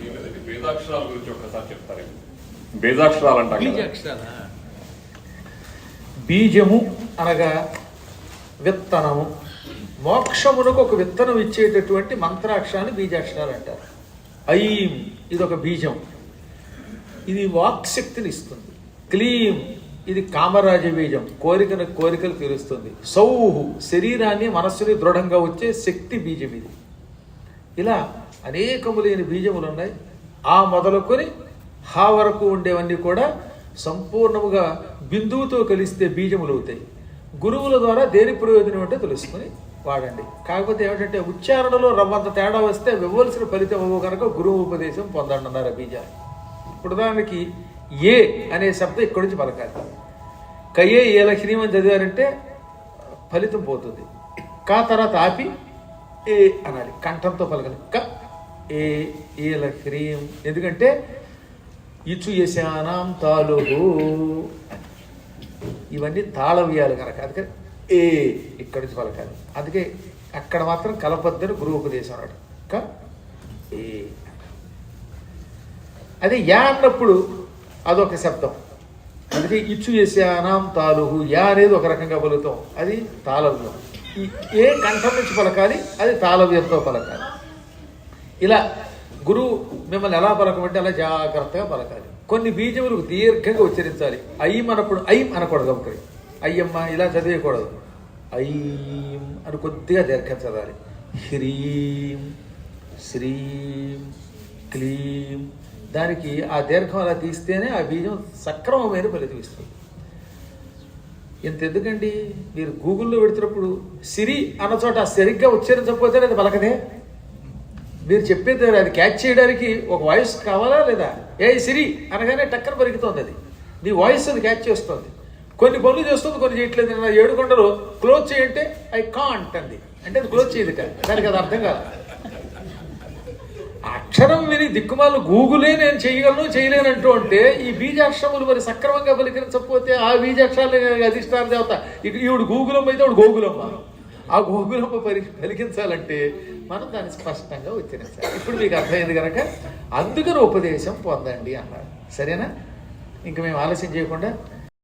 ఏమిటంటే గురించి ఒకసారి చెప్తారు బీజాక్షరాలు? బీజము అనగా విత్తనము. మోక్షమునకు ఒక విత్తనం ఇచ్చేటటువంటి మంత్రాక్షరాన్ని బీజాక్షరాలు అంటారు. ఐం ఇది ఒక బీజం. ఇది వాక్ శక్తిని ఇస్తుంది. క్లీం ఇది కామరాజ బీజం. కోరికను కోరికలు తీరుస్తుంది. సౌహు శరీరాన్ని మనస్సుని దృఢంగా వచ్చే శక్తి బీజం ఇది. ఇలా అనేకములైన బీజములు ఉన్నాయి ఆ మొదలుకొని హా వరకు ఉండేవన్నీ కూడా సంపూర్ణముగా బిందువుతో కలిస్తే బీజములు అవుతాయి. గురువుల ద్వారా దేని ప్రయోజనం అంటే తెలుసుకొని వాడండి. కాకపోతే ఏమిటంటే ఉచ్చారణలో రవ్వంత తేడా వస్తే ఇవ్వవలసిన ఫలితం అవ్వ కనుక గురువు ఉపదేశం పొందండి అన్నారు బీజాలు. ఇప్పుడు దానికి ఏ అనే శబ్దం ఇక్కడి నుంచి పలకాలి. కయ్యే ఏ లక్ష్మీ చదివారంటే ఫలితం పోతుంది. కా తర్వాత ఆపి ఏ అనాలి. కంఠంతో పలకాలి. క ఏ ఏల హ్రీం ఎందుకంటే ఇచ్చు యశానాం తాలుహు ఇవన్నీ తాళవ్యాలు కనుక. అందుకని ఏ ఇక్కడి నుంచి పలకాలి. అందుకే అక్కడ మాత్రం కలపద్దని గురువు ఉపదేశం అన్నాడు. క ఏ. అదే యా అన్నప్పుడు అదొక శబ్దం. అందుకే ఇచ్చు యశానాం తాలుహు యా అనేది ఒక రకంగా పలుకుతాం. అది తాళవ్యం. ఏ కంఠం నుంచి పలకాలి అది తాళవ్యంతో పలకాలి. ఇలా గురువు మిమ్మల్ని ఎలా పలకమంటే అలా జాగ్రత్తగా పలకాలి. కొన్ని బీజములు దీర్ఘంగా ఉచ్చరించాలి. ఐం అనప్పుడు ఐం అనకూడదు ఒకటి. అయ్యమ్మ ఇలా చదివేయకూడదు. ఐం అని కొద్దిగా దీర్ఘం చదవాలి. హ్రీం శ్రీం క్లీం. దానికి ఆ దీర్ఘం అలా తీస్తేనే ఆ బీజం సక్రమమైన ఫలితం ఇస్తుంది. ఇంత ఎందుకండి మీరు గూగుల్లో పెడుతున్నప్పుడు సిరి అన్న చోట సరిగ్గా ఉచ్చరించకపోతే అది పలకదే మీరు చెప్పేది అది క్యాచ్ చేయడానికి ఒక వాయిస్ కావాలా లేదా? ఏ సిరి అనగానే టక్కన పెరుగుతుంది అది. నీ వాయిస్ అది క్యాచ్ చేస్తుంది. కొన్ని పనులు చేస్తుంది కొన్ని చేయట్లేదు. ఏడుకొండలు క్లోజ్ చేయంటే ఐ కాంట్ అంది. అంటే అది క్లోజ్ చేయదు కదా. దానికి అది అర్థం కాదు. అక్షరం విని దిక్కుమాలు గూగులే నేను చేయగలను చేయలేను అంటూ ఉంటే ఈ బీజాక్షరములు మరి సక్రమంగా పలికించకపోతే ఆ బీజాక్షరాలు అధిష్టాన దేవత. ఇక ఈవిడు గూగులమ్మ అయితే ఆవిడ గోగులమ్మ. ఆ గోగులమ్మ పలి పలికించాలంటే మనం దాన్ని స్పష్టంగా ఉచ్చరించాలి. ఇప్పుడు మీకు అర్థమైంది కనుక అందుకని ఉపదేశం పొందండి అన్నాడు. సరేనా? ఇంక మేము ఆలస్యం చేయకుండా